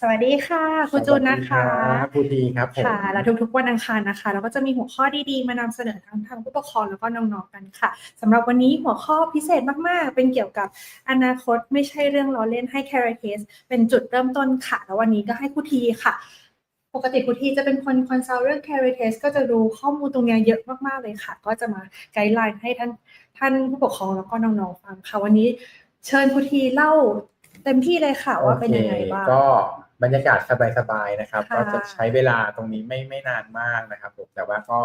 สวัสดีค่ะครูจูนนะคะสวัสดีรับครูทีครับผมค่ะ แล้วทุกๆวันอังคารนะคะ เราก็จะมีหัวข้อดีๆ มานำเสนอทั้งทางผู้ปกครองแล้วก็น้องๆกันค่ะสำหรับวันนี้หัวข้อพิเศษมากๆ เป็นเกี่ยวกับอนาคตไม่ใช่เรื่องล้อเล่นให้ c a r a t e s เป็นจุดเริ่มต้นค่ะ แล้ววันนี้ก็ให้ครูทีค่ะปกติครูทีจะเป็นคนคอนซัลท์เรื่อง c a r a t e s ก็จะรู้ข้อมูลตรงเนี้ยเยอะมาก ๆ เลยค่ะ ก็จะมาไกด์ไลน์ให้ท่านท่านผู้ปกครองแล้วก็น้อง ๆ ฟังค่ะ วันนี้เชิญครูทีเล่า เต็มที่เลยค่ะว่าเป็นยังไงบ้างโอเคก็บรรยากาศสบายๆนะครับค่ะก็จะใช้เวลาตรงนี้ไม่ไม่นานมากนะครับผมแต่ว่าก็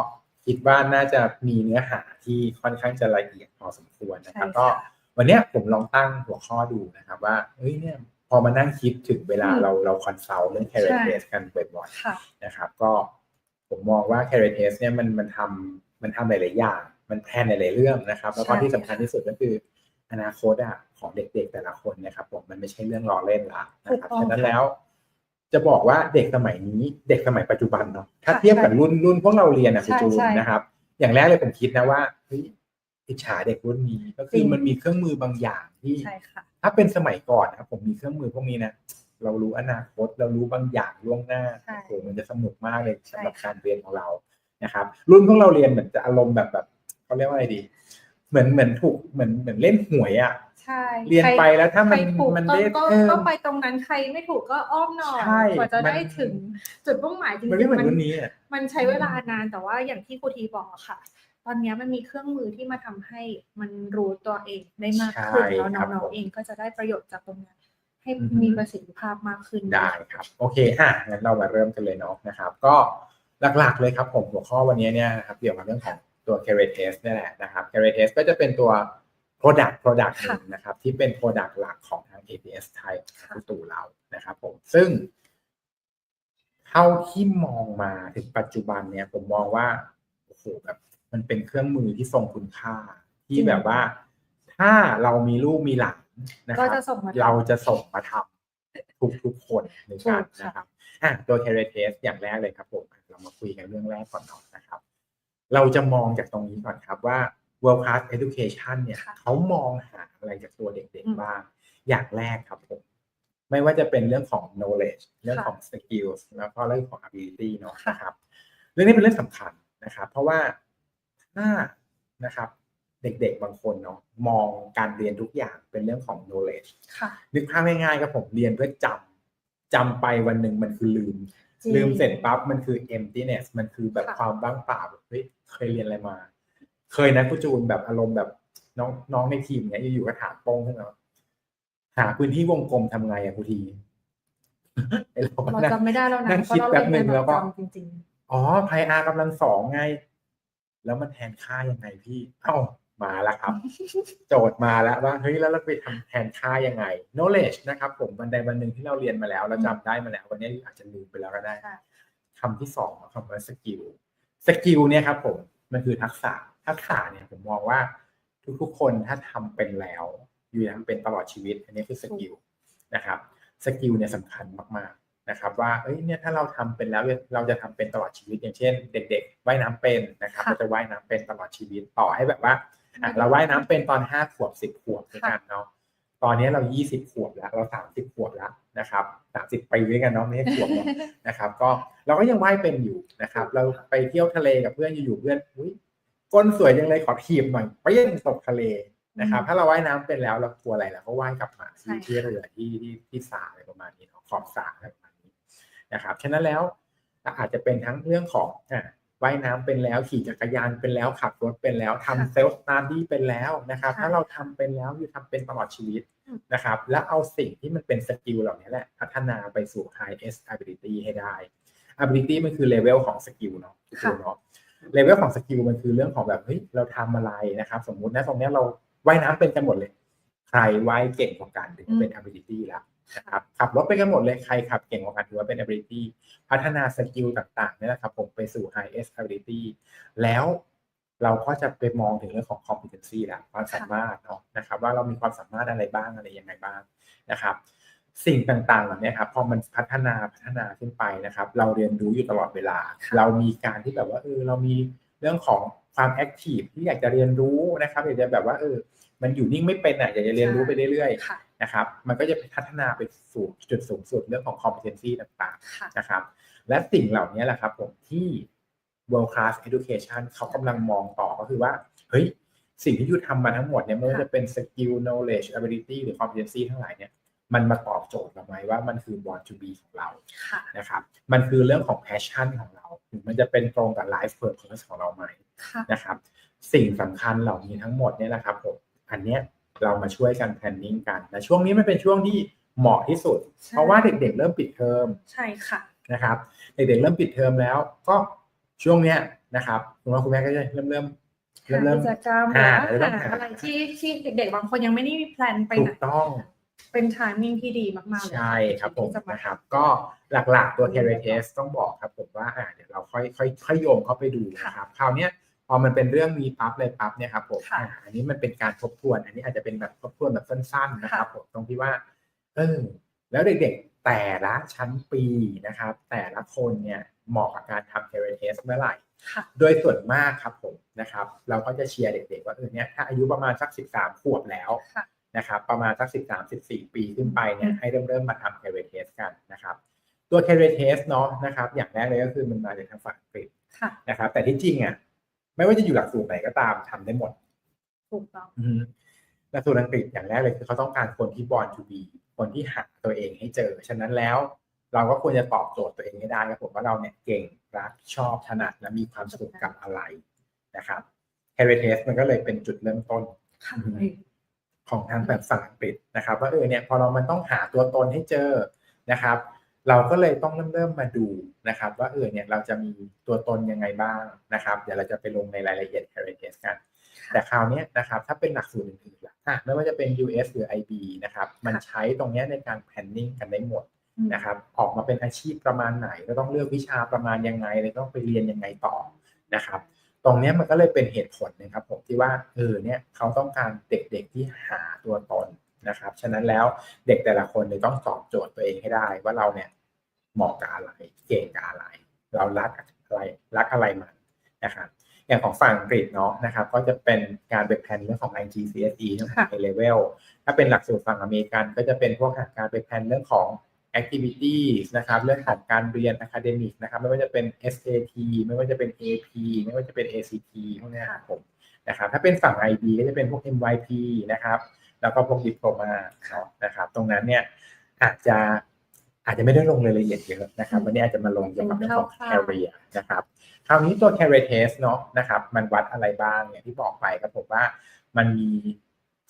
คิดว่าน่าจะมีเนื้อหาที่ค่อนข้างจะละเอียดพอสมควรนะครับใช่ค่ะก็วันเนี้ยผมลองตั้งหัวข้อดูนะครับว่าเฮ้ยเนี่ยพอมานั่งคิดถึงเวลาอืมเราเราคอนซัลท์เรื่อง c a r e ใช่ t e s กันบ่อยค่ะๆนะครับ ก็ผมมองว่า c a r e t e s เนี่ยมันมันทำมันทำหลายๆอย่าง มันแทนหลายๆเรื่องนะครับ แล้วก็ใช่ที่สำคัญที่สุดก็คือ อนาคตอะของเด็กๆแต่ละคนนะครับผมมันไม่ใช่เรื่องล้อเล่นละนะครับถูกต้องฉะนั้นแล้วจะบอกว่าเด็กสมัยนี้เด็กสมัยปัจจุบันเนาะถ้าค่ะเทียบกับใช่รุ่นรุ่นพวกเราเรียนนะคุณใช่จูนใช่นะครับ อย่างแรกเลยผมคิดนะว่าเฮ้ยอิจฉาเด็กรุ่นนี้ก็คืจริองมันมีเครื่องมือบางอย่างที่ใช่ค่ะถ้าเป็นสมัยก่อนนะครับผมมีเครื่องมือพวกนี้นะเรารู้อนาคตเรารู้บางอย่างล่วงหน้าใช่โอ้โหมันจะสนุกมากเลยใช่สำหรับค่ะการเรียนของเรานะครับ รุ่นพวกเราเรียนเหมือนจะอารมณ์แบบแบบเขาเรียกว่าอะไรดี เหมือนเหมือนถูกเหมือนเหมือนเล่นหวยอะใช่เรียนไปแล้วถ้าใคมัรนถูกมันก็ได้ก็เออก็ไปตรงนั้นใครไม่ถูกก็อ้อมหน่อยใช่กว่าจะมันได้ถึงจุดมุ่งหมายจริงมันไม่เหมือนๆรุ่นนี้อะมันใช้เวลานานแต่ว่าอย่างที่ครูทีบอกอะค่ะ ตอนเนี้ยมันมีเครื่องมือที่มาทำให้มันรู้ตัวเองได้มากขึ้นใช่แล้วครับน้องผมๆเองก็จะได้ประโยชน์จากตรงนี้ให้อือฮึมีประสิทธิภาพมากขึ้นได้ครับ โอเคอะงั้นเรามาเริ่มกันเลยเนาะนะครับ ก็หลักๆเลยครับผมหัวข้อวันนี้เนี่ยนะครับเกี่ยวกับเรื่องของ ตัว c a r e t e s นี่แหละนะครับ c a r e t e s ก็จะเป็นตัว product product หนึ่งนะครับ ที่เป็น product หลักของทาง APS ไทยของตู่เรานะครับผมซึ่งเท่าที่มองมาถึงปัจจุบันเนี่ยผมมองว่าโอ้โหแบบมันเป็นเครื่องมือที่ทรงคุณค่า ที่แบบว่า ถ้าเรามีลูกมีหลานนะคก็รับจะส่งมาเราจะส่งมาทำทุกทุกๆคนในการถูกค่ะนะครับอะตัว c a r e t e s อย่างแรกเลยครับผมเรามาคุยกันเรื่องแรกก่อนเนาะนะครับ เราจะมองจากตรงนี้ก่อนครับว่า world class education เนี่ยค่ะเขามองหาอะไรจากตัวเด็กอืมๆบ้าง อย่างแรกครับผม ไม่ว่าจะเป็นเรื่องของ knowledge เรื่องของ skills แล้วก็เรื่องของ ability เนาะค่ะนะครับ เรื่องนี้เป็นเรื่องสำคัญนะครับ เพราะว่าถ้านะครับเด็กๆ บางคนเนาะมองการเรียนทุกอย่างเป็นเรื่องของ knowledge ค่ะนึกภาพง่ายๆครับผมเรียนเพื่อจำจำไปวันหนึ่งมันคือลืมจริง ลืมเสร็จปั๊บมันคือ emptiness มันคือแบบค่ะความว่างเปล่าแบบเฮ้ยเคยเรียนอะไรมา เคยนะกูจูนแบบอารมณ์แบบน้องน้องในทีมเนี้ยอยู่ๆก็ถามโป้งขึ้นมาหาพื้นที่วงกลมทำไงอะกูทีไอ้เราก็เรานั่งจำไม่ได้แล้วนะนั่งเพราะคิดเราแป๊บเรียนหนึ่งแล้วก็ประจำจริงอ๋อไพอากำลังสองไง แล้วมันแทนค่ายังไงพี่ เอ้า มาแล้วครับ โจทย์มาแล้วว่าเฮ้ยแล้วเราไปทำแทนค่ายังไง knowledge นะครับ ผมวันใดวันหนึ่งที่เราเรียนมาแล้ว เราจำได้มาแล้ว วันนี้อาจจะลืมไปแล้วก็ได้ๆค่ะคำที่สองคำว่าสกิลสกิลเนี่ยครับผมมันคือทักษะทักษะเนี่ยผมมองว่าทุกๆคนถ้าทำเป็นแล้ว อยู่ทำเป็นตลอดชีวิต อันนี้คือสกิลนะครับสกิลเนี่ยสำคัญมากๆนะครับ ว่าเอ้ยเนี่ยถ้าเราทำเป็นแล้วเราจะทำเป็นตลอดชีวิต อย่างเช่น เด็ก ๆ ว่ายน้ำเป็นนะครับค่ะก็จะว่ายน้ำเป็นตลอดชีวิตต่อให้แบบว่าอะ เราว่ายน้ำเป็นตอนห้าขวบสิบขวบด้วยกันเนาะตอนนี้เรายี่สิบขวบแล้ว เราสามสิบขวบแล้วนะครับสามสิบปีด้วยกันเนาะไม่ใช่ขวบเนาะนะครับ ก็เราก็ยังว่ายเป็นอยู่นะครับ เราไปเที่ยวทะเลกับเพื่อนอยู่ๆเพื่อนอุ้ยก้นสวยจังเลยขอทีบหน่อยไปยังตกทะเลนะครับอืมถ้าเราว่ายน้ำเป็นแล้วเรากลัวอะไรเราก็ว่ายกลับมาใช่ที่ที่เรือที่ที่ที่สระอะไรประมาณนี้เนาะขอบสระอะไรประมาณนี้นะครับฉะนั้นแล้วอาจจะเป็นทั้งเรื่องของอะ ว่ายน้ำเป็นแล้วขี่จักรยานเป็นแล้วขับรถเป็นแล้วทำเซลฟ์สตาร์ดี้เป็นแล้วนะครับ ถ้าเราทำเป็นแล้วอยู่ทำเป็นตลอดชีวิตนะครับ แล้วเอาสิ่งที่มันเป็นสกิลเหล่านี้แหละ พัฒนาไปสู่ high S ability ให้ได้ ability มันคือเลเวลของสกิลเนาะสกิลเนาะเลเวลของสกิลมันคือเรื่องของแบบเฮ้ยเราทำอะไรนะครับ สมมุตินะตรงเนี้ยเราว่ายน้ำเป็นกันหมดเลย ใครว่ายเก่งกว่ากันถึงจะเป็น ability แล้วนะ ครับขับรถไปกันหมดเลยใครขับเก่งกว่ากันถือว่าเป็น ability พัฒนาสกิลต่างๆนี่แหละครับผมไปสู่ high S ability แล้วเราก็จะไปมองถึงเรื่องของ competency แหละความสามารถเนาะนะครับว่าเรามีความสามารถอะไรบ้างอะไรยังไงบ้างนะครับ สิ่งต่างๆเหล่านี้ครับพอมันพัฒนาพัฒนาขึ้นไปนะครับ เราเรียนรู้อยู่ตลอดเวลาค่ะเรามีการที่แบบว่าเออเรามีเรื่องของความแอคทีฟที่อยากจะเรียนรู้นะครับอยากจะแบบว่าเออมันอยู่นิ่งไม่เป็นอะอยากจะเรียนรู้ไปเรื่อยค่ะ นะครับ มันก็จะพัฒนาไปสู่จุดสูงสุดเรื่องของ competency ต่างค่ะๆนะครับ และสิ่งเหล่านี้แหละครับผมที่ world class education เขากำลังมองต่อก็คือว่า เฮ้ย สิ่งที่ยูทำมาทั้งหมดเนี่ยไม่ว่าจะเป็น skill knowledge ability หรือ competency ทั้งหลายเนี่ยมันมาตอบโจทย์เราไหมว่ามันคือ born to be ของเราค่ะนะครับ มันคือเรื่องของ passion ของเราหรือมันจะเป็นตรงกับ life purpose ของเราไหมค่ะนะครับ สิ่งสำคัญเหล่านี้ทั้งหมดเนี่ยนะครับผมอันเนี้ย เรามาช่วยกัน planning กันและช่วงนี้มันเป็นช่วงที่เหมาะที่สุดใช่เพราะว่าเด็กๆ เริ่มปิดเทอมใช่ค่ะนะครับเด็กๆเริ่มปิดเทอมแล้ว ก็ช่วงเนี้ยนะครับคุณพ่อคุณแม่ก็จะเริ่มเริ่มเริ่มหาเริ่มกิจกรรมหอ่ารือว่าเริ่มหาหาอะไรที่ที่เด็กๆบางคนยังไม่ได้มีแพลนไปถูไหนกต้องเป็นทามมิ่งที่ดีมากๆเลยใช่ครับผมที่จะมานะครับก็หลักๆตัว career test ต้องบอกครับผมว่าอ่าเดี๋ยวเราค่อยค่อยค่อยโยงเข้าไปดูนะครับคราวเนี้ย พอมันเป็นเรื่องมีปั๊บเลยปั๊บเนี่ยครับผมค่ะอ่าอันนี้มันเป็นการทบทวน อันนี้อาจจะเป็นแบบทบทวนแบบสั้นๆนะครับผมตรงที่ว่าเออแล้วเด็กๆแต่ละชั้นปีนะครับ แต่ละคนเนี่ยเหมาะกับการทำ career test เมื่อไหร่ค่ะโดยส่วนมากครับผมนะครับ เราก็จะเชียร์เด็กๆ ว่าเออเนี่ยถ้าอายุประมาณสัก 13 ขวบแล้วค่ะนะครับประมาณสัก 13 14 ปีขึ้นไปเนี่ยอืมให้เริ่มเริ่มมาทำ career test กันนะครับ ตัว career test เนาะนะครับ อย่างแรกเลยก็คือมันมาจากทางฝั่งอังกฤษค่ะนะครับ แต่ที่จริงอะ ไม่ว่าจะอยู่หลักสูตรไหนก็ตามทำได้หมด ถูกต้องอืมหลักสูตรอังกฤษอย่างแรกเลยคือเขาต้องการคนที่ born to be คนที่หาตัวเองให้เจอ ฉะนั้นแล้ว เราก็ควรจะตอบโจทย์ตัวเองให้ได้ครับผมว่าเราเนี่ยเก่งรักชอบถนัดและมีความสุขกับอะไรนะครับ career test มันก็เลยเป็นจุดเริ่มต้นค่ะอืมของทางแบบฝั่งอังกฤษนะครับ ว่าเออเนี่ยพอเรามันต้องหาตัวตนให้เจอนะครับ เราก็เลยต้องเริ่มเริ่มมาดูนะครับ ว่าเออเนี่ยเราจะมีตัวตนยังไงบ้างนะครับ เดี๋ยวเราจะไปลงในรายละเอียด career test กัน แต่คราวเนี้ยนะครับถ้าเป็นหลักสูตรอื่นๆล่ะอะไม่ว่าจะเป็น US หรือ IB นะครับมันใช้ตรงเนี้ยในการ planning กันได้หมดอืมนะครับออกมาเป็นอาชีพประมาณไหน ก็ต้องเลือกวิชาประมาณยังไงเลยต้องไปเรียนยังไงต่อนะครับ ตรงเนี้ยมันก็เลยเป็นเหตุผลนะครับผมที่ว่าเออเนี่ยเขาต้องการเด็กๆที่หาตัวตน นะครับ ฉะนั้นแล้วเด็กแต่ละคนเนี่ยต้องตอบโจทย์ตัวเองให้ได้ ว่าเราเนี่ยเหมาะกับอะไรเก่งกับอะไร เรารักอะไรรักอะไรมันนะครับอย่างของฝั่งอังกฤษเนาะนะครับ ก็จะเป็นการไปแพลนเรื่องของ IGCSE เรื่องของ A level ถ้าเป็นหลักสูตรฝั่งอเมริกัน ก็จะเป็นพวกการไปแพลนเรื่องของ activities นะครับเรื่องของการเรียน academic นะครับไม่ว่าจะเป็น SAT ไม่ว่าจะเป็น AP ไม่ว่าจะเป็น ACT พวกเนี้ยครับผมนะครับถ้าเป็นฝั่ง IB ก็จะเป็นพวก MYP นะครับ แล้วก็พวกดิโ l มาเนาะนะครับตรงนั้นเนี่ยอาจจะอาจจะไม่ได้ลงรายละเอียดเยอะนะครับวันนี้อาจจะมาลงเกี่ยวกับเรื่องของ career นะครับคราวนี้ตัว career test เนาะนะครับมันวัดอะไรบ้างอย่างที่บอกไปครับผมว่ามันมี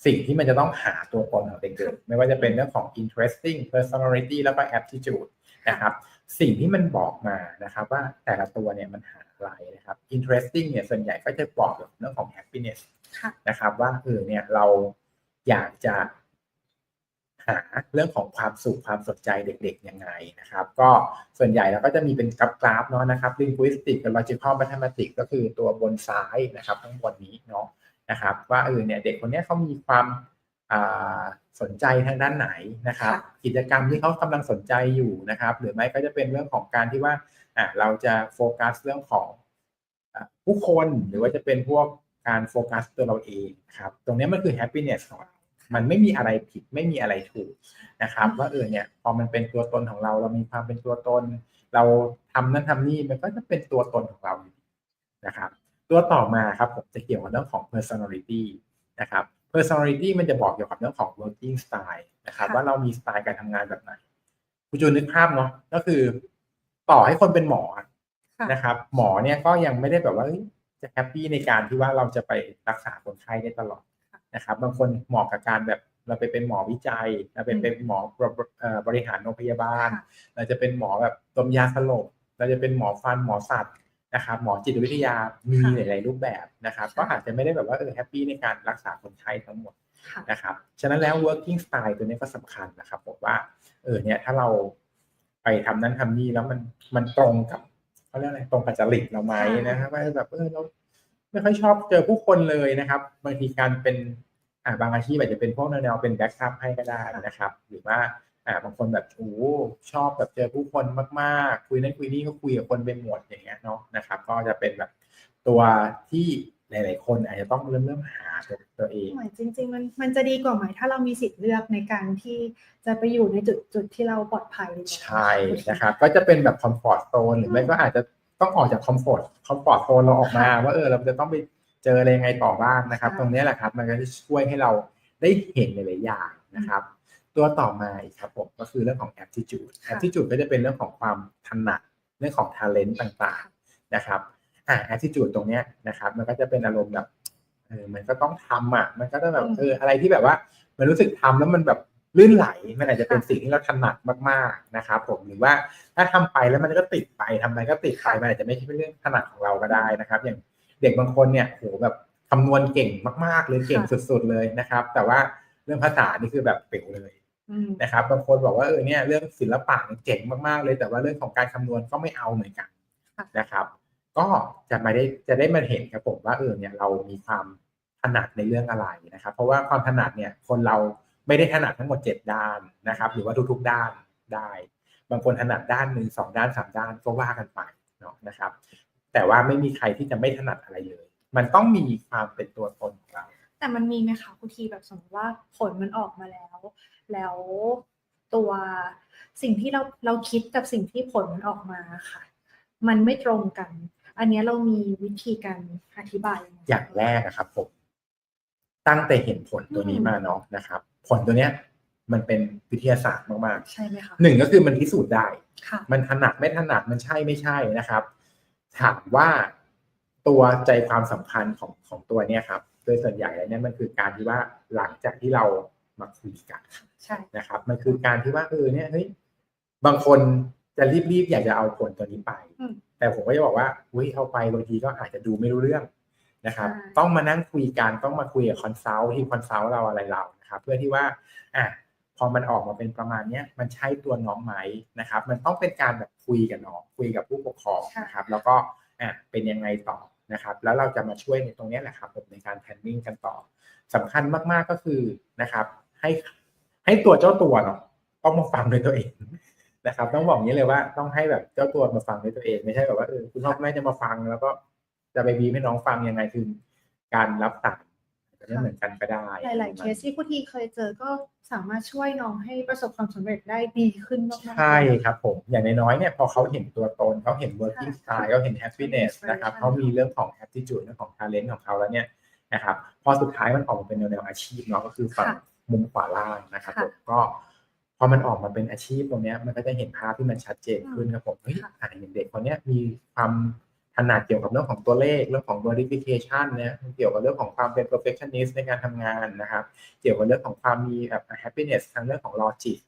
สิ่งที่มันจะต้องหาตัวตนของเด็กๆไม่ว่าจะเป็นเรื่องของ interesting personality แล้วก็ aptitude นะครับสิ่งที่มันบอกมานะครับว่าแต่ละตัวเนี่ยมันหาอะไรนะครับ interesting เนี่ยส่วนใหญ่ก็จะบอกเกี่ยวกับเรื่องของ happiness ค่ะนะครับว่าเออเนี่ยเรา อยากจะหาเรื่องของความสุขความสนใจเด็กๆยังไงนะครับ ก็ส่วนใหญ่เราก็จะมีเป็นกราฟกราฟเนาะนะครับ linguistic กับ logical mathematics ก็คือตัวบนซ้ายนะครับข้างบนนี้เนาะนะครับ ว่าเออเนี่ยเด็กคนเนี้ยเขามีความอ่าสนใจทางด้านไหนนะครับค่ะกิจกรรมที่เขากำลังสนใจอยู่นะครับ หรือไม่ก็จะเป็นเรื่องของการที่ว่าอะเราจะโฟกัสเรื่องของอะผู้คนหรือว่าจะเป็นพวกการโฟกัสตัวเราเองครับ ตรงเนี้ยมันคือ happiness ของเรา มันไม่มีอะไรผิดไม่มีอะไรถูกนะครับ ว่าเออเนี่ยพอมันเป็นตัวตนของเรา เรามีความเป็นตัวตน เราทำนั่นทำนี่มันก็จะเป็นตัวตนของเราอยู่ดีนะครับ ตัวต่อมาครับผมจะเกี่ยวกับเรื่องของ personality นะครับ personality มันจะบอกเกี่ยวกับเรื่องของ working style นะครับค่ะว่าเรามีสไตล์การทำงานแบบไหนคุณจูนนึกภาพเนาะก็คือ ต่อให้คนเป็นหมออะค่ะนะครับ หมอเนี่ยก็ยังไม่ได้แบบว่าเอ้ยจะแฮปปี้ในการที่ว่าเราจะไปรักษาคนไข้ได้ตลอด นะครับ บางคนเหมาะกับการแบบเราไปเป็นหมอวิจัยเราไปเป็นหมอบริเอ่อบริหารโรงพยาบาลค่ะเราจะเป็นหมอแบบดมยาสลบเราจะเป็นหมอฟันหมอสัตว์นะครับหมอจิตวิทยามีค่ะหลาย ๆ รูปแบบนะครับค่ะก็อาจจะไม่ได้แบบว่าเออแฮปปี้ในการรักษาคนไข้ทั้งหมดค่ะนะครับฉะนั้นแล้ว working style ตัวนี้ก็สำคัญนะครับผมว่าเออเนี่ยถ้าเราไปทำนั่นทำนี่แล้วมันมันตรงกับเขาเรียกอะไรตรงกับจริตเราไหมค่ะนะครับว่าแบบเออเรา ไม่ค่อยชอบเจอผู้คนเลยนะครับ บางทีการเป็นอ่าบางอาชีพอาจจะเป็นพวกแนวๆเป็นแบ็กอัพให้ก็ได้นะครับ หรือว่าอ่าบางคนแบบโอ้ชอบแบบเจอผู้คนมากๆ คุยนั่นคุยนี่ก็คุยกับคนไปหมดอย่างเงี้ยเนาะนะครับ ก็จะเป็นแบบตัวที่หลายๆคนอาจจะต้องเริ่มเริ่มหาตัวตัวเองหมายจริง ๆ มันมันจะดีกว่าไหมถ้าเรามีสิทธิ์เลือกในการที่จะไปอยู่ในจุดจุดที่เราปลอดภัยใช่นะครับ ก็จะเป็นแบบคอมฟอร์ตโซนหรือไม่ก็อาจจะ ต้องออกจากคอมฟอร์ตคอมฟอร์ตโซนเราออกมา ว่าเออเราจะต้องไปเจออะไรยังไงต่อบ้างนะครับ ตรงนี้แหละครับ มันก็จะช่วยให้เราได้เห็นหลายๆอย่างนะครับ ตัวต่อมาอีกครับผมก็คือเรื่องของ aptitude aptitude ก็จะเป็นเรื่องของความถนัดเรื่องของ talent ต่างๆนะครับอ่า attitude ตรงเนี้ยนะครับมันก็จะเป็นอารมณ์แบบเออมันก็ต้องทำอะ มันก็ต้องแบบเอออะไรที่แบบว่า มันรู้สึกทำแล้วมันแบบ ลื่นไหลมันอาจจะเป็นสิ่งที่เราถนัดมากๆนะครับผมหรือว่าถ้าทำไปแล้วมันก็ติดไปทำอะไรก็ติดไปมันอาจจะไม่ใช่เป็นเรื่องถนัดของเราก็ได้นะครับ อย่างเด็กบางคนเนี่ยโหแบบคำนวณเก่งมากๆเลยเก่งสุด ๆเลยนะครับ แต่ว่าเรื่องภาษานี่คือแบบเป๋วเลยอืมนะครับบางคนบอกว่าเออเนี่ยเรื่องศิลปะเนี่ยเจ๋งมากๆเลย แต่ว่าเรื่องของการคำนวณก็ไม่เอาเหมือนกันค่ะนะครับ ก็จะมาได้จะได้มาเห็นครับผมว่าเออเนี่ยเรามีความถนัดในเรื่องอะไรนะครับ เพราะว่าความถนัดเนี่ยคนเรา ไม่ได้ถนัดทั้งหมดเจ็ดด้านนะครับ หรือว่าทุกๆด้านได้ บางคนถนัดด้านหนึ่งสองด้านสามด้านก็ว่ากันไปเนาะนะครับ แต่ว่าไม่มีใครที่จะไม่ถนัดอะไรเลย มันต้องมีความเป็นตัวตนของเรา แต่มันมีไหมคะคุณทีแบบสมมติว่าผลมันออกมาแล้ว แล้วตัวสิ่งที่เราเราคิดกับสิ่งที่ผลมันออกมาค่ะ มันไม่ตรงกัน อันเนี้ยเรามีวิธีการอธิบายยังไงอย่างแรกนะครับผม ตั้งแต่เห็นผลตัวนี้มาเนาะนะครับ ผลตัวเนี้ยมันเป็นวิทยาศาสตร์มากใช่ไหมคะๆหนึ่งก็คือมันพิสูจน์ได้ค่ะมันถนัดไม่ถนัดมันใช่ไม่ใช่นะครับ ถามว่าตัวใจความสำคัญของของตัวเนี้ยครับ โดยส่วนใหญ่แล้วเนี่ยมันคือการที่ว่าหลังจากที่เรามาคุยกันใช่นะครับ มันคือการที่ว่าเออเนี่ยเฮ้ยบางคนจะรีบๆอยากจะเอาผลตัวนี้ไปอืมแต่ผมก็จะบอกว่าอุ้ยเอาไปบางทีก็อาจจะดูไม่รู้เรื่อง นะครับใช่ต้องมานั่งคุยกันต้องมาคุยกับคอนซัลท์ที่คอนซัลท์เราอะไรเรานะครับเพื่อที่ว่าอะพอมันออกมาเป็นประมาณเนี้ยมันใช่ตัวน้องไหมนะครับ มันต้องเป็นการแบบคุยกับน้องคุยกับผู้ปกครองนะครับ แล้วก็อะเป็นยังไงต่อนะครับ แล้วเราจะมาช่วยในตรงเนี้ยแหละครับผมในการแพนนิ่งกันต่อสำคัญมากๆก็คือนะครับ ให้ให้ตัวเจ้าตัวเนาะต้องมาฟังด้วยตัวเองนะครับ ต้องบอกอย่างนี้เลยว่าต้องให้แบบเจ้าตัวมาฟังด้วยตัวเอง ไม่ใช่แบบว่าเออคุณพ่อคุณแม่จะมาฟังแล้วก็ จะไปบีบให้น้องฟังยังไงคือการรับสารอาจจะไม่เหมือนกันก็ได้ หลาย ๆ เคสที่ผู้ทีเคยเจอก็สามารถช่วยน้องให้ประสบความสำเร็จได้ดีขึ้นมากๆใช่ครับผม อย่างน้อยๆเนี่ยพอเขาเห็นตัวตนเขาเห็น working ค่ะ style เขาเห็น happiness นะครับ inspiration เขามีเรื่องของ attitude เรื่องของ talent ของเขาแล้วเนี่ยนะครับพอสุดท้ายมันออกมาเป็นแนวๆอาชีพเนาะก็คือฝั่งค่ะมุมขวาล่างนะครับค่ะผมก็พอมันออกมาเป็นอาชีพตรงเนี้ยมันก็จะเห็นภาพที่มันชัดเจนขึ้นครับผมเฮ้ยค่ะอ่าอย่างเด็กคนเนี้ยมีความ ถนัดเกี่ยวกับเรื่องของตัวเลขเรื่องของ verification เนี่ยเกี่ยวกับเรื่องของความเป็น perfectionist ในการทำงานนะครับ เกี่ยวกับเรื่องของความมีแบบ happiness ทางเรื่องของ logic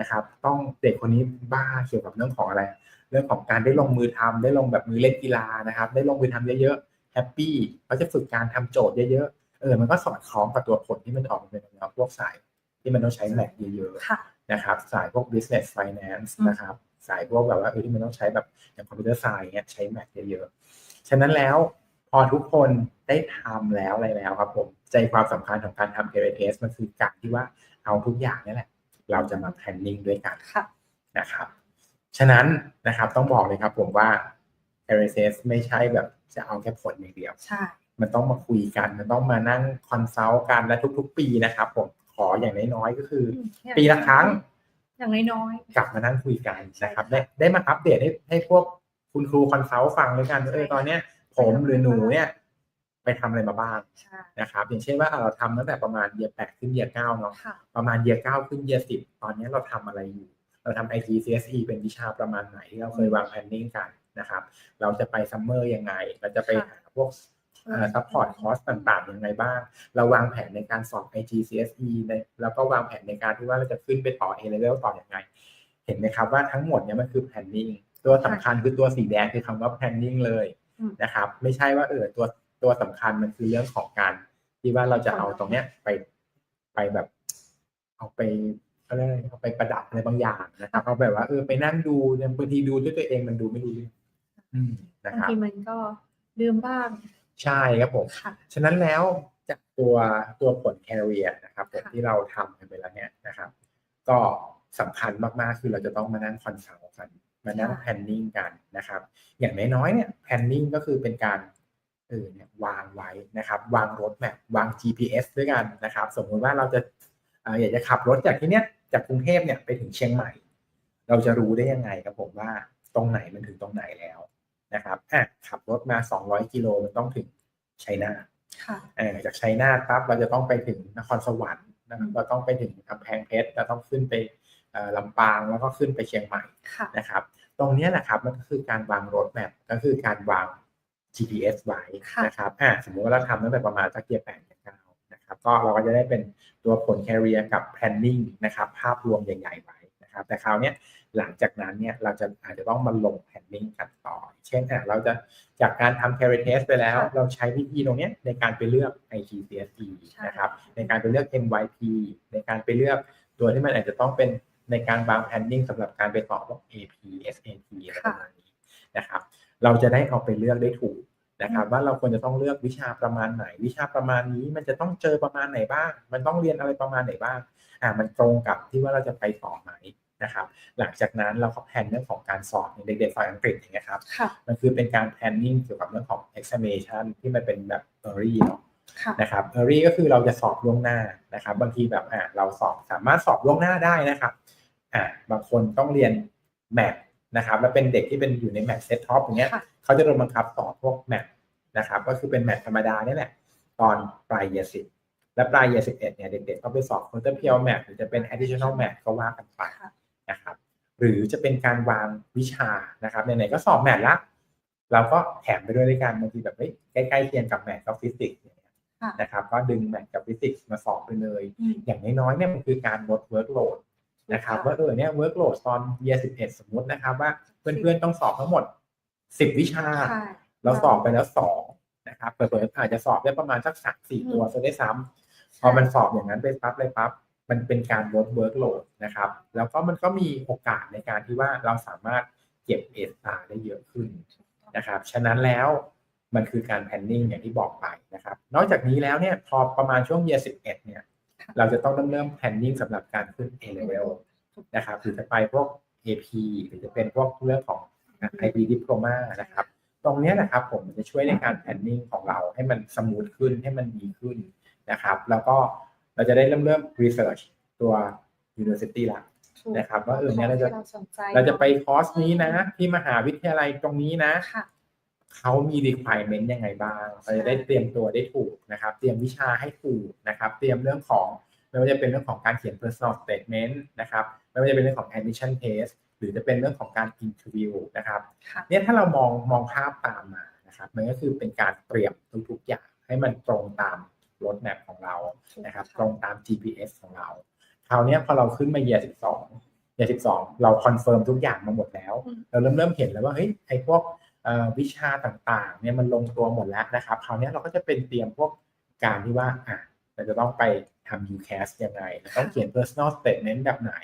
นะครับ ต้องเด็กคนนี้บ้าเกี่ยวกับเรื่องของอะไร เรื่องของการได้ลงมือทำได้ลงแบบมือเล่นกีฬานะครับ ได้ลงมือทำเยอะๆ แฮปปี้เขาจะฝึกการทำโจทย์เยอะๆ เออ มันก็สอดคล้องกับตัวผลที่มันออกมาเป็นแนวพวกสายที่มันต้องใช้แมทเยอะๆค่ะนะครับ สายพวก business finance อืมนะครับ สายพวกแบบว่าเออที่มันต้องใช้แบบอย่างคอมพิวเตอร์ไซน์เงี้ยใช้แมทเยอะๆ ฉะนั้นแล้วพอทุกคนได้ทำแล้วอะไรแล้วครับผมใจความสำคัญของการทำ career test มันคือการที่ว่าเอาทุกอย่างนี่แหละ เราจะมา planning ด้วยกันค่ะนะครับฉะนั้นนะครับต้องบอกเลยครับผมว่า career test ไม่ใช่แบบจะเอาแค่ผลอย่างเดียว ใช่ มันต้องมาคุยกัน มันต้องมานั่งคอนซัลท์กันและทุกๆ ปีนะครับผมขออย่างน้อยๆก็คืออืมอย่างปีละครั้ง อย่างน้อยกลับมานั่งคุยกันนะครับใช่ได้ค่ะได้มาอัปเดตให้ให้พวกคุณครูคอนซัลท์ฟังด้วยกันว่าเออใช่ตอนเนี้ย ผมหรือหนูเนี่ยไปทำอะไรมาบ้างๆใช่นะครับ อย่างเช่นว่าอะเราทำตั้งแต่ประมาณเยียแปดขึ้นเยียเก้าเนาะค่ะประมาณเยียเก้าขึ้นเยียสิบตอนเนี้ยเราทำอะไรอยู่ เราทำ IT CSE เป็นวิชาประมาณไหนที่เราเคยวางแผนนิ่งกันนะครับ เราจะไปซัมเมอร์ยังไง เราจะไปหาพวก ซัพพอร์ตคอร์สต่างๆยังไงบ้าง เราวางแผนในการสอบ IT CSE ในแล้วก็วางแผนในการที่ว่าเราจะขึ้นไปต่อ A level ต่ออย่างไง เห็นไหมครับว่าทั้งหมดเนี่ยมันคือ planning ตัวสำคัญคือตัวสีแดงคือคำว่า planning เลยอืมนะครับ ไม่ใช่ว่าเออตัวตัวสำคัญมันคือเรื่องของการ ที่ว่าเราจะเอาตรงเนี้ยไปไปแบบ เอาไปเขาเรียกอะไรเอาไปประดับอะไรบางอย่างนะครับเอาแบบว่าเออไปนั่งดูเนี่ยบางทีดูด้วยตัวเองมันดูไม่รู้เรื่องอืมนะบางครับทีมันก็ลืมบ้าง ใช่ครับผมค่ะฉะนั้นแล้วจากตัวตัวผลแคเรียนะครับผมค่ะที่เราทำกันไปแล้วเนี่ยนะครับ ก็สำคัญมากๆคือเราจะต้องมานั่งคอนซัลท์กันมานั่งแพนนิ่งกันนะครับ อย่างน้อยๆเนี่ยแพนนิ่งก็คือเป็นการเออเนี่ยวางไว้นะครับ วางรถแมพวาง GPS ด้วยกันนะครับ สมมุติว่าเราจะเอ่ออยากจะขับรถจากที่เนี้ยจากกรุงเทพเนี่ยไปถึงเชียงใหม่ เราจะรู้ได้ยังไงครับผมว่าตรงไหนมันถึงตรงไหนแล้ว นะครับอะขับรถมา 200 กิโลมันต้องถึงชัยนาทค่ะเอ่อจากชัยนาทปั๊บเราจะต้องไปถึงนครสวรรค์นะครับอืมเราต้องไปถึงกำแพงเพชรเราต้องขึ้นไปเอ่อลำปางแล้วก็ขึ้นไปเชียงใหม่ค่ะนะครับ ตรงเนี้ยแหละครับมันก็คือการวางรถแมพก็คือการวาง GPS ไว้ค่ะนะครับอะสมมุติว่าเราทำตั้งแต่ประมาณสักเกียร์แปดเกียร์เก้านะครับก็เราก็จะได้เป็นตัวผล carrier กับ planning นะครับ ภาพรวมใหญ่ๆไว้นะครับ แต่คราวเนี้ย หลังจากนั้นเนี่ยเราจะอาจจะต้องมาลง planning กันต่อ เช่นอะเราจะจากการทำ carrier test ไปแล้วค่ะเราใช้วิธีตรงเนี้ยในการไปเลือก ITCSE ใช่นะครับในการไปเลือก MYP ในการไปเลือกตัวที่มันอาจจะต้องเป็นในการวาง planning สำหรับการไปสอบพวก AP SAT อะไรประมาณนี้นะครับ เราจะได้เอาไปเลือกได้ถูกนะครับว่าเราควรจะต้องเลือกวิชาประมาณไหน วิชาประมาณนี้มันจะต้องเจอประมาณไหนบ้าง มันต้องเรียนอะไรประมาณไหนบ้างอ่ามันตรงกับที่ว่าเราจะไปต่อไหม นะครับหลังจากนั้นเราก็แผนเรื่องของการสอบอย่างเด็กๆสอบอังกฤษอย่างเงี้ยครับค่ะมันคือเป็นการ planning เกี่ยวกับเรื่องของ examination ที่มันเป็นแบบ early เนาะค่ะนะครับ early ก็คือเราจะสอบล่วงหน้านะครับ บางทีแบบอ่าเราสอบสามารถสอบล่วงหน้าได้นะครับอ่าบางคนต้องเรียนแมทนะครับแล้วเป็นเด็กที่เป็นอยู่ในแมทเซตท็อปอย่างเงี้ยค่ะเขาจะโดนบังคับสอบพวกแมทนะครับก็คือเป็นแมทธรรมดาเนี่ยแหละตอนปลายเยสิบและปลายเยสิบเอ็ดเนี่ยเด็กๆก็ไปสอบค u นเตอร์เพียวแมทหรือจะเป็น additional แมทก็ว่ากันไปค่ะ นะครับหรือจะเป็นการวางวิชานะครับไหนๆก็สอบแมทละเราก็แถมไปด้วยด้วยกันบางทีแบบเฮ้ยใกล้ๆเคียงกับแมทกับฟิสิกส์อย่างเงี้ยค่ะนะครับก็ดึงแมทกับฟิสิกส์มาสอบไปเลยอืมอย่างน้อยๆเนี่ยมันคือการลด workload นะครับว่าเออเนี่ย workload ตอน year 11สมมุตินะครับว่าเพื่อนๆต้องสอบทั้งหมด10วิชาใช่เราสอบไปแล้วสองนะครับเปิดๆอาจจะสอบได้ประมาณสักสามสี่อืมตัวซะได้วยซ้ำพอมันสอบอย่างนั้นไปปั๊บเลยปั๊บ มันเป็นการลด workload นะครับ แล้วก็มันก็มีโอกาสในการที่ว่าเราสามารถเก็บเอสตาได้เยอะขึ้นนะครับ ฉะนั้นแล้วมันคือการ planning อย่างที่บอกไปนะครับ นอกจากนี้แล้วเนี่ยพอประมาณช่วง year 11เนี่ยค่ะเราจะต้องเริ่มเริ่ม planning สำหรับการขึ้น A level นะครับหรือจะไปพวก AP หรือจะเป็นพวกเรื่องของ IB diploma นะครับ ตรงเนี้ยนะครับผมมันจะช่วยในการ planning ของเราให้มันสมูทขึ้นให้มันดีขึ้นนะครับ แล้วก็ เราจะได้เริ่มเริ่ม research ตัว university ละถูกนะครับว่าเออเนี่ยเราจะที่สนใจเราจะไปคอร์สนี้นะ ที่มหาวิทยาลัยตรงนี้นะค่ะเขามี requirement ยังไงบ้าง เราจะได้เตรียมตัวได้ถูกนะครับ เตรียมวิชาให้ถูกนะครับ เตรียมเรื่องของไม่ว่าจะเป็นเรื่องของการเขียน personal statement นะครับ ไม่ว่าจะเป็นเรื่องของ admission test หรือจะเป็นเรื่องของการ interview นะครับค่ะเนี่ยถ้าเรามองมองภาพตามมานะครับ มันก็คือเป็นการเตรียมทุกๆอย่างให้มันตรงตาม รถแมพของเรานะครับ ตรงตาม GPS ของเรา คราวเนี้ยพอเราขึ้นมา year 12 year 12 เราคอนเฟิร์มทุกอย่างมาหมดแล้วอืมเราเริ่มเริ่มเห็นแล้วว่าเฮ้ยไอ้พวกเอ่อวิชาต่างๆเนี่ยมันลงตัวหมดแล้วนะครับคราวเนี้ยเราก็จะเป็นเตรียมพวกการที่ว่าอะเราจะต้องไปทำ UCAS ยังไงเราต้องเขียน personal statement แบบไหน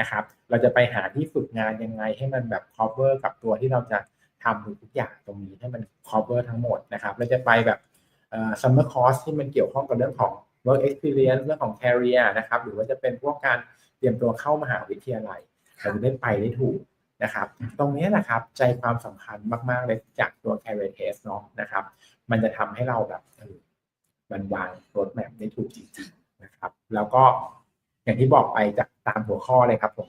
นะครับ เราจะไปหาที่ฝึกงานยังไงให้มันแบบ cover กับตัวที่เราจะทำทุกๆอย่างตรงนี้ให้มัน cover ทั้งหมดนะครับ เราจะไปแบบ เอ่อ summer course ที่มันเกี่ยวข้องกับเรื่องของ work experience เรื่องของ career นะครับ หรือว่าจะเป็นพวกการเตรียมตัวเข้ามหาวิทยาลัยเราจะได้ไปได้ถูกนะครับ ตรงนี้นะครับใจความสำคัญมากๆเลยจากตัว career test เนาะนะครับ มันจะทำให้เราแบบเออมันวางรถแมพได้ถูกจริงๆนะครับ แล้วก็อย่างที่บอกไปจากตามหัวข้อเลยครับผม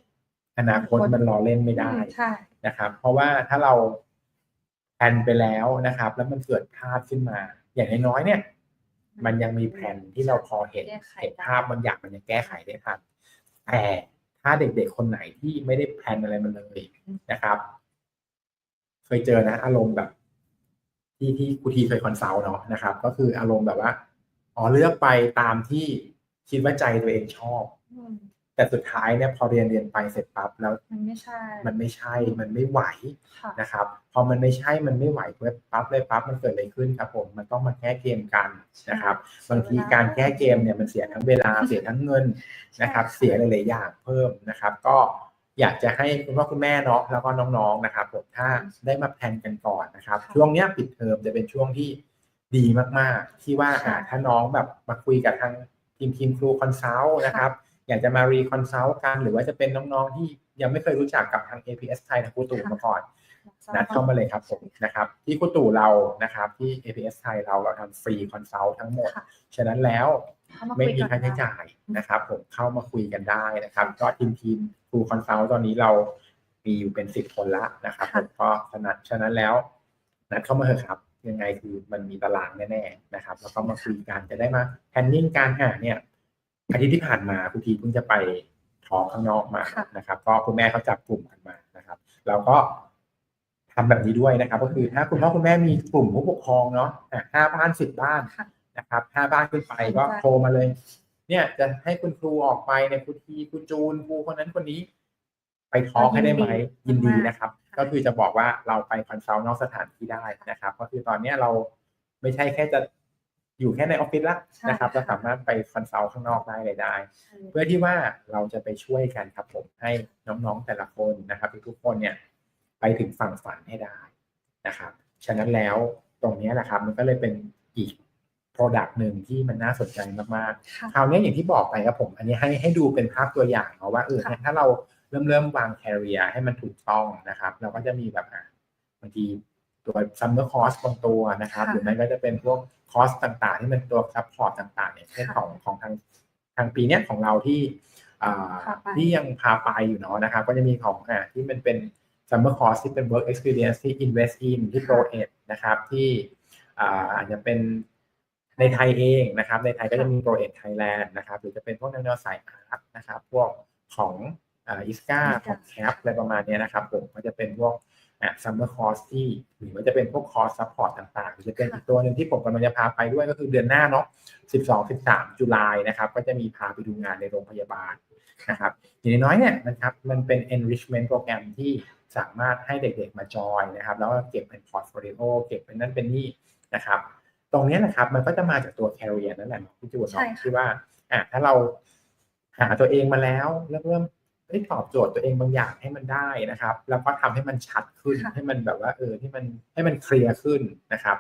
อนาคตมันรอเล่นไม่ได้อืมใช่นะครับ เพราะว่าถ้าเราแพลนไปแล้วนะครับ แล้วมันเกิดพลาดขึ้นมา อย่างน้อยๆเนี่ย มันยังมีแผนที่เราพอเห็นแก้ไขเห็นได้ภาพบางอย่างมันยังแก้ไขได้ทันแต่ถ้าเด็กๆคนไหนที่ไม่ได้แพลนอะไรมาเลยนะครับ เคยเจอนะ อารมณ์แบบ ที่ที่ครูทีเคยคอนซัลท์เนาะนะครับ ก็คืออารมณ์แบบว่าอ๋อเลือกไปตามที่คิดว่าใจตัวเองชอบอืม แต่สุดท้ายเนี่ยพอเรียนเรียนไปเสร็จปั๊บแล้วมันไม่ใช่ มันไม่ใช่มันไม่ไหวค่ะนะครับพอมันไม่ใช่มันไม่ไหวเพื่อปั๊บเลยปั๊บมันเกิดอะไรขึ้นครับผมมันต้องมาแก้เกมกันนะครับบางทีการแก้เกมเนี่ยมันเสียทั้งเวลาเสียทั้งเงินนะครับใช่ค่ะเสียหลายๆอย่างเพิ่มนะครับ ก็อยากจะให้คุณพ่อคุณแม่เนาะแล้วก็น้องๆนะครับผมถ้าได้มาแพลนกันก่อนนะครับค่ะช่วงเนี้ยปิดเทอมจะเป็นช่วงที่ดีมากๆ ที่ว่าค่ะอ่าถ้าน้องแบบมาคุยกับทางทีมทีมครูคอนซัลท์นะครับ อยากจะมารีคอนซัลท์กัน หรือว่าจะเป็นน้องๆที่ยังไม่เคยรู้จักกับทาง APS ไทยทางครูตู่มาก่อนนัดเข้ามาเลยครับผมนะครับ ที่ครูตู่เรานะครับ ที่ APS ไทยเราเราทำฟรีคอนซัลท์ทั้งหมดค่ะฉะนั้นแล้วเข้าาไม่คุยมีก่อนค่าใช้ได้จ่ายนะครับ ผมเข้ามาคุยกันได้นะครับ ก็ทีมทีมครูคอนซัลท์ตอนนี้เรามีอยู่เป็นสิบคนละนะครับผมก็ฉะนั้นฉะนั้นแล้ว นัดเข้ามาเถอะครับ ยังไงคือมันมีตารางแน่ๆนะครับ แล้วก็มาคุยกันจะได้มาแพนนิ่งการหาเนี่ย อาทิตย์ที่ผ่านมาคุณทีเพิ่งจะไปท้องข้างนอกมานะครับ ก็คุณแม่เขาจับกลุ่มกันมานะครับเราก็ทำแบบนี้ด้วยนะครับ ก็คือถ้าคุณพ่อคุณแม่มีกลุ่มผู้ปกครองเนาะอะห้าบ้านสิบบ้านค่ะนะครับห้าบ้านขึ้นไปก็สนใจโทรมาเลย เนี่ยจะให้คุณครูออกไปในยครูทีครูจูนครูคนนั้นคนนี้ ไปทอล์กให้ได้ไหมยินดีนะครับ ก็คือจะบอกว่าเราไปคอนซัลท์นอกสถานที่ได้นะครับ ก็คือตอนเนี้ยเราไม่ใช่แค่จะ อยู่แค่ในออฟฟิศละนะครับเราสามารถไปคอนซัลท์ข้างนอกได้เลยได้ใช่เพื่อที่ว่าเราจะไปช่วยกันครับผมให้น้องๆแต่ละคนนะครับทุกๆคนเนี่ยไปถึงฝั่งฝันให้ได้นะครับฉะนั้นแล้วตรงเนี้ยแหละครับมันก็เลยเป็นอีก Product หนึ่งที่มันน่าสนใจมากค่ะๆคราวนี้อย่างที่บอกไปครับผม อันนี้ให้ให้ดูเป็นภาพตัวอย่างเนาะว่าเออค่ะเนี่ยถ้าเราเริ่มเริ่มวางแคริเอร์ให้มันถูกต้องนะครับ เราก็จะมีแบบอะบางทีตัวซัมเมอร์คอร์สบางตัวนะครับค่ะหรือไม่ก็จะเป็นพวก คอร์สต่างๆ ที่เป็นตัวซัพพอร์ตต่างๆเนี่ยเช่นค่ะของของทางทางปีเนี้ยของเราที่อ่าพาไปที่ยังพาไปอยู่เนาะนะครับก็จะมีของอ่าที่มันเป็น summer course ที่เป็น work experience ที่ invest in ที่ pro ed นะครับที่อ่าอาจจะเป็นในไทยเองนะครับ ในไทยก็จะมี pro ed Thailand นะครับหรือจะเป็นพวกแนวๆสายอาร์ตนะครับ พวกของอ่าอิสกา ISCA ของแคปอะไรประมาณเนี้ยนะครับผมก็จะเป็นพวก อ่า summer course ที่หรือว่าจะเป็นพวกคอร์ส support ต่างๆหรือจะเป็นค่ะอีกตัวหนึ่งที่ผมกำลังจะพาไปด้วยก็คือเดือนหน้าเนาะ12 13 จุลายนะครับ ก็จะมีพาไปดูงานในโรงพยาบาลนะครับอย่างน้อยๆเนี่ยนะครับมันเป็น enrichment โปรแกรมที่สามารถให้เด็กๆมาจอยนะครับ แล้วก็เก็บเป็น portfolio เก็บเป็นนั่นเป็นนี่นะครับ ตรงเนี้ยนะครับมันก็จะมาจากตัว career นั่นแหละเนาะพี่จูนใช่เนาะค่ะที่ว่าอะถ้าเราหาตัวเองมาแล้วเริ่มเริ่มเอ้ย ตอบโจทย์ตัวเองบางอย่างให้มันได้นะครับ แล้วก็ทำให้มันชัดขึ้นค่ะให้มันแบบว่าเออที่มันให้มันเคลียร์ขึ้นนะครับ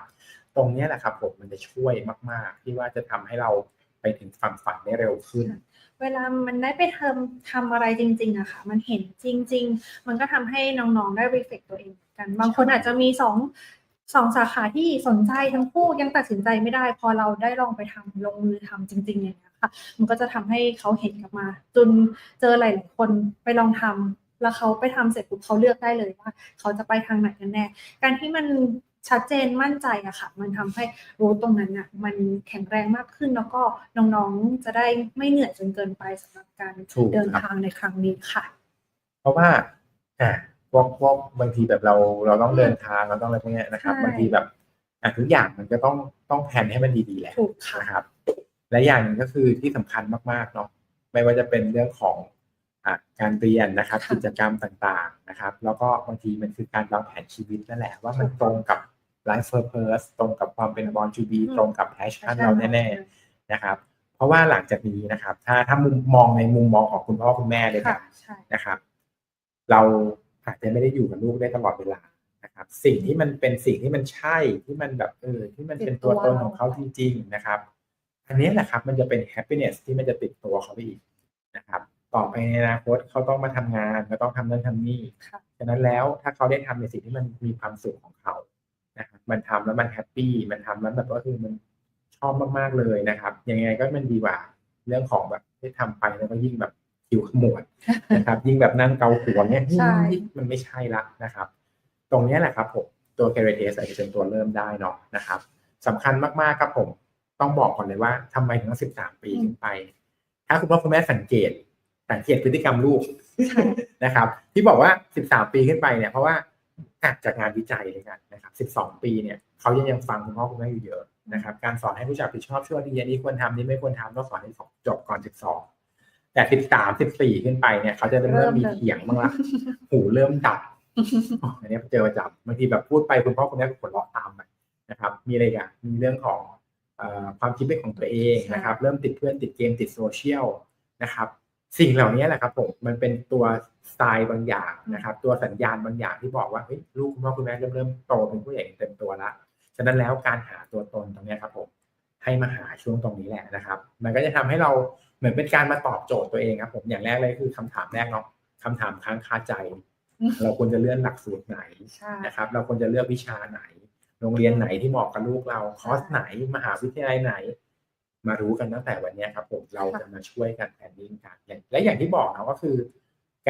ตรงเนี้ยแหละครับผมมันจะช่วยมาก ๆ ที่ว่าจะทำให้เราไปถึงฝั่งฝันได้เร็วขึ้น เวลามันได้ไปทำทำอะไรจริงๆอะค่ะ มันเห็นจริง ๆ มันก็ทำให้น้องๆได้ reflect ตัวเองเหมือนกัน บางคนอาจจะมีสองสองสาขาที่สนใจทั้งคู่ยังตัดสินใจไม่ได้ พอเราได้ลองไปทำลงมือทำจริงๆอย่างเงี้ย ค่ะ มันก็จะทำให้เขาเห็นกลับมา จนเจอหลายๆคนไปลองทำแล้วเขาไปทำเสร็จปุ๊บเขาเลือกได้เลยว่า เขาจะไปทางไหนกันแน่ การที่มันชัดเจนมั่นใจอะค่ะ มันทำให้รู้ตรงนั้นอะมันแข็งแรงมากขึ้นแล้วก็น้องๆจะได้ไม่เหนื่อยจนเกินไปสำหรับการถูกเดินครับทางในครั้งนี้ค่ะ เพราะว่าอะพวกพวกบางทีแบบเราเราต้องเดินทางเราต้องอะไรพวกเนี้ยนะครับใช่บางทีแบบอะทุกอย่างมันก็ต้องต้องแผนให้มันดีๆแหละถูกค่ะนะครับ และอย่างหนึ่งก็คือที่สำคัญมากๆเนาะไม่ว่าจะเป็นเรื่องของอะการเรียนนะครับค่ะกิจกรรมต่างๆนะครับ แล้วก็บางทีมันคือการวางแผนชีวิตนั่นแหละว่ามันตรงกับ life purpose ตรงกับความเป็น born to be ตรงกับ passion เราแน่ๆนะครับ เพราะว่าหลังจากนี้นะครับ ถ้าถ้ามุมมองในมุมมองของคุณพ่อคุณแม่เลยค่ะนะใช่นะครับ เราอาจจะไม่ได้อยู่กับลูกได้ตลอดเวลานะครับ สิ่งที่มันเป็นสิ่งที่มันใช่ที่มันแบบเออที่มันเป็นตัวตนของเขาจริง ๆ นะครับ อันนี้แหละครับมันจะเป็น happiness ที่มันจะติดตัวเขาไปอีกนะครับ ต่อไปในอนาคตเขาต้องมาทำงานเขาต้องทำนั่นทำนี่ค่ะฉะนั้นแล้วถ้าเขาได้ทำในสิ่งที่มันมีความสุขของเขานะครับมันทำแล้วมันแฮปปี้มันทำแล้วแบบว่าคือมันชอบมากๆเลยนะครับยังไงก็มันดีกว่าเรื่องของแบบที่ทำไปแล้วก็ยิ่งแบบคิวขมวดนะครับ ยิ่งแบบนั่งเกาหัวเนี่ยใช่ยิ่งมันไม่ใช่ละนะครับ ตรงเนี้ยแหละครับผมตัว c a r e t e s อาจจะเป็นตัวเริ่มได้เนาะนะครับสำคัญมากๆครับผม ต้องบอกก่อนเลยว่าทำไมถึงต้อง13ปีขึ้นไป ถ้าคุณพ่อคุณแม่สังเกต สังเกตพฤติกรรมลูกใช่นะครับ ที่บอกว่า13ปีขึ้นไปเนี่ยเพราะว่าอะจากงานวิจัยเลยกันนะครับ12ปีเนี่ยเขายังยังฟังคุณพ่อคุณแม่อยู่เยอะนะครับการสอนให้รู้จักผิดชอบชั่วดีอันนี้ควรทำนี่ไม่ควรทำต้องสอนให้จบก่อน12แต่13 14ขึ้นไปเนี่ยเขาจะเริ่มเริ่มมีเลยเถียงบ้างละหูเริ่มดับอ๋ออันนี้เจอประจำบางทีแบบพูดไปคุณพ่อคุณแม่ก็ผลเราะตามไปนะครับ มีอะไรกันมีเรื่องของเอ่อ ความคิดเป็นของตัวเองนะครับ เริ่มติดเพื่อนติดเกมติดโซเชียลนะครับ สิ่งเหล่านี้แหละครับผมมันเป็นตัวสไตล์บางอย่างนะครับ ตัวสัญญาณบางอย่างที่บอกว่าเฮ้ยลูกคุณพ่อคุณแม่เริ่มเริ่มโตเป็นผู้ใหญ่เต็มตัวละฉะนั้นแล้วการหาตัวตนตรงเนี้ยครับผมให้มาหาช่วงตรงนี้แหละนะครับ มันก็จะทำให้เราเหมือนเป็นการมาตอบโจทย์ตัวเองครับ ผมอย่างแรกเลยคือคำถามแรกเนาะคำถามค้างคาใจอืมเราควรจะเลื่อนหลักสูตรไหนใช่นะครับ เราควรจะเลือกวิชาไหน โรงเรียนไหนที่เหมาะกับลูกเราคอร์สไหนมหาวิทยาลัยไหน มารู้กันตั้งแต่วันเนี้ยครับผมเราจะมาช่วยกันแพนดิ้งกันอย่างและอย่างที่บอกนะก็คือ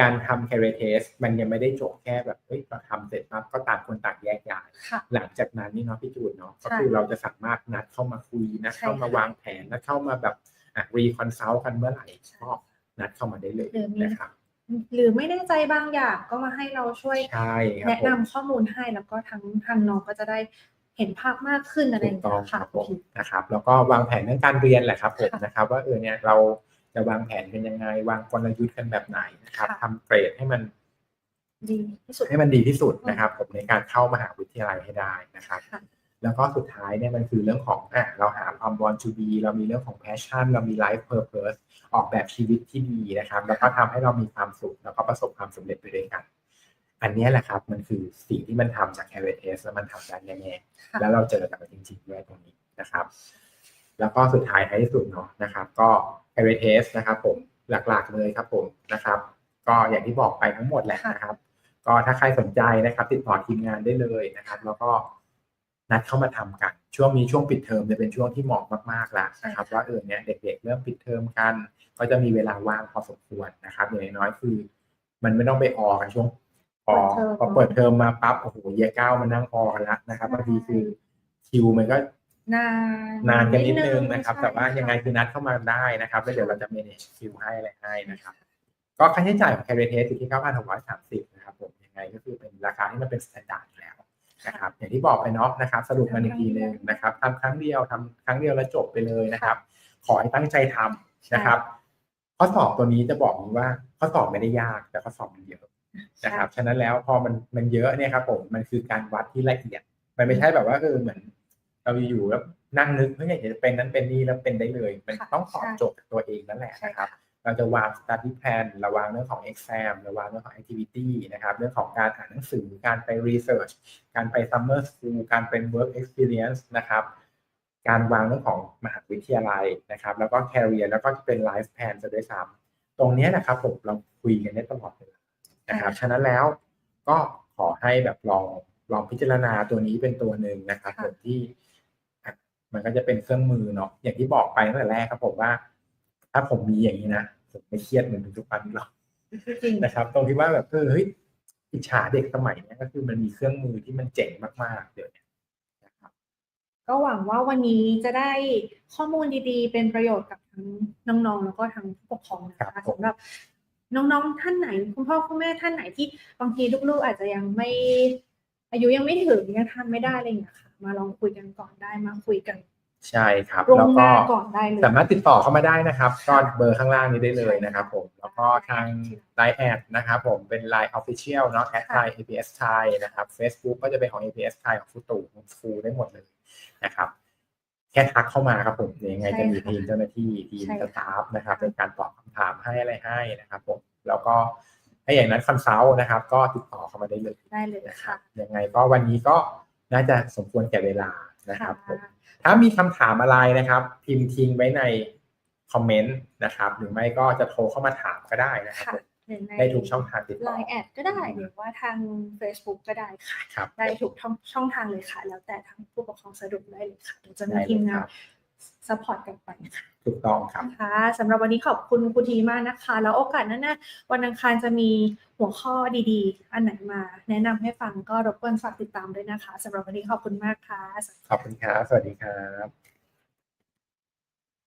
การทำ career test มันยังไม่ได้จบแค่แบบเฮ้ยเราทำเสร็จปั๊บก็ต่างคนต่างแยกย้ายค่ะหลังจากนั้นนี่เนาะพี่จูนเนาะใช่ก็คือเราจะสามารถนัดเข้ามาคุยนัดใช่เข้ามาค่ะวางแผนนัดเข้ามาแบบอะรีคอนซัลท์กันเมื่อไหร่ใช่ก็นัดเข้ามาได้เลยหรือมีนะครับ หรือไม่แน่ใจบางอย่างก็มาให้เราช่วยใช่ครับแนะผมนำข้อมูลให้แล้วก็ทั้งทางน้องก็จะได้เห็นภาพมากขึ้นอะไรอถูย่ากงต้อเงี้งยคค่ะรับผคุณมทีนะครับแล้วก็วางแผนเรื่องการเรียนแหละครับผมค่ะนะครับว่าเออเนี่ยเราจะวางแผนกันยังไง วางกลยุทธ์กันแบบไหนนะครับค่ะทำเกรดให้มันดีที่สุดให้มันดีที่สุดนะครับ ผมในการเข้ามหาวิทยาลัยให้ได้นะครับ ค่ะ แล้วก็สุดท้ายเนี่ยมันคือเรื่องของอะเราหาความ want to be เรามีเรื่องของ passion เรามี life purpose ออกแบบชีวิตที่ดีนะครับ แล้วก็ทำให้เรามีความสุข แล้วก็ประสบความสำเร็จไปด้วยกัน อันเนี้ยแหละครับ มันคือสิ่งที่มันทำจาก career test แล้วมันทำได้แน่ๆค่ะแล้วเราเจอกับมันจริงๆด้วยตรงนี้นะครับ แล้วก็สุดท้ายท้ายที่สุดเนาะนะครับ ก็ career test นะครับ ผมหลักๆเลยครับผมนะครับ ก็อย่างที่บอกไปทั้งหมดแหละนะครับ ก็ถ้าใครสนใจนะครับ ติดต่อทีมงานได้เลยนะครับ แล้วก็ นัดเข้ามาทำกัน ช่วงนี้ช่วงปิดเทอมจะเป็นช่วงที่เหมาะมากๆแล้วนะครับใช่ค่ะว่าเออเนี่ยเด็ก ๆ เริ่มปิดเทอมกัน ก็จะมีเวลาว่างพอสมควรนะครับอย่างน้อยๆคือ มันไม่ต้องไปออกันช่วงพอพอเปิดเทอมมาปั๊บโอ้โหเยียเก้ามานั่งออกันละนะครับบางทีคือคิวมันก็นานนานกันนิดนึงนะครับใช่แต่ว่ายังไงคือนัดเข้ามาได้นะครับแล้วเดี๋ยวเราจะ manage คิวให้อะไรให้นะครับ ก็ค่าใช้จ่ายของ Carrier Test อยู่ที่9,630นะครับผมยังไงก็คือเป็นราคาที่มันเป็นสแตนดาร์ดอยู่แล้ว นะครับอย่างที่บอกไปเนาะนะครับ สรุปมาอีกทีหนึ่งนะครับทำครั้งเดียวทำครั้งเดียวแล้วจบไปเลยนะครับ ขอให้ตั้งใจทำนะครับ ข้อสอบตัวนี้จะบอกนี้ว่าข้อสอบไม่ได้ยากแต่ข้อสอบมันเยอะนะครับฉะนั้นแล้วพอมันมันเยอะเนี่ยครับผมมันคือการวัดที่ละเอียด มันไม่ใช่แบบว่าเออเหมือน เราอยู่ๆแล้วนั่งนึกเฮ้ยอยากจะเป็นนั้นเป็นนี่แล้วเป็นได้เลย มันค่ะต้องตอบใช่โจทย์กับตัวเองนั่นแหละใช่นะครับค่ะ เราจะวาง study plan เราวางเรื่องของ exam เราวางเรื่องของ activity นะครับเรื่องของการอ่านหนังสือการไป research การไป summer school การเป็น work experience นะครับการวางเรื่องของมหาวิทยาลัยนะครับ แล้วก็ career แล้วก็จะเป็น life plan จะด้วยซ้ำตรงเนี้ยนะครับผมเราคุยกันได้ตลอดเวลานะครับฉะนั้นแล้วก็ขอให้แบบลองลองพิจารณาตัวนี้เป็นตัวหนึ่งนะครับค่ะผมที่อะมันก็จะเป็นเครื่องมือเนาะอย่างที่บอกไปตั้งแต่แรกครับผมว่า ถ้าผมมีอย่างนี้นะ ผมไม่เครียดเหมือนทุกวันนี้หรอกจริงนะครับตรงที่ว่าแบบเออเฮ้ยอิจฉาเด็กสมัยเนี้ยก็คือมันมีเครื่องมือที่มันเจ๋งมากๆเดี๋ยวเนี้นะครับ ก็หวังว่าวันนี้จะได้ข้อมูลดีๆ เป็นประโยชน์กับทั้งน้องๆ แล้วก็ทั้งผู้ปกครองนะครัคะบผมสำหรับน้องๆท่านไหน คุณพ่อคุณแม่ท่านไหนที่บางทีลูกๆอาจจะยังไม่อายุยังไม่ถึงยังทำไม่ได้อะไรอย่างเงี้ยค่ะ มาลองคุยกันก่อนได้มาคุยกัน ใช่ครับล่วแล้งวหก็น้าก่อนได้เลยสามารถติดต่อเข้ามาได้นะครับก็เบอร์ข้างล่างนี้ได้เลยใช่นะครับผมแล้วก็ทาง Line แอดนะครับผมเป็น Line Official เนาะแอดไลน์ APS Thai นะครับ Facebook ก็จะเป็นของ APS Thai ของฟูตูของฟูได้หมดเลยนะครับแค่ทักเข้ามาครับผมเดี๋ยวยังไงใช่จะมีค่ะทีมเจ้าหน้าที่ทีมใช่สค่ะตาฟนะครับในการตอบคำถามให้อะไรให้นะครับผมแล้วก็ถ้าอย่างนั้นคอนซัลท์นะครับ ก็ติดต่อเข้ามาได้เลยได้เลยนะครัค่ะบยังไงก็วันนี้ก็น่าจะสมควรแก่เวลานะครับผมค่ะ ถ้ามีคำถามอะไรนะครับ พิมพ์ทิ้งไว้ในคอมเมนต์นะครับ หรือไม่ก็จะโทรเข้ามาถามก็ได้นะครับค่ะผมหรือในได้ทุกช่องทางติดต่อไลน์แอดก็ได้หรือว่าทาง Facebook ก็ได้ค่ะครับได้ทุกช่องช่องทางเลยค่ะ แล้วแต่ทางผู้ปกครองสะดวกได้เลยค่ะเดี๋ยวจะมีได้เลยทีมงาคนรับ ซัพพอร์ตกันไปค่ะถูกต้องครับค่ะสำหรับวันนี้ขอบคุณครูทีมากนะคะ แล้วโอกาสหน้าๆวันอังคารจะมีหัวข้อดีๆ อันไหนมา แนะนำให้ฟังก็รบกวนฝากติดตามด้วยนะคะสำหรับวันนี้ขอบคุณมากค่ะ ขอบคุณครับ สวัสดีครับ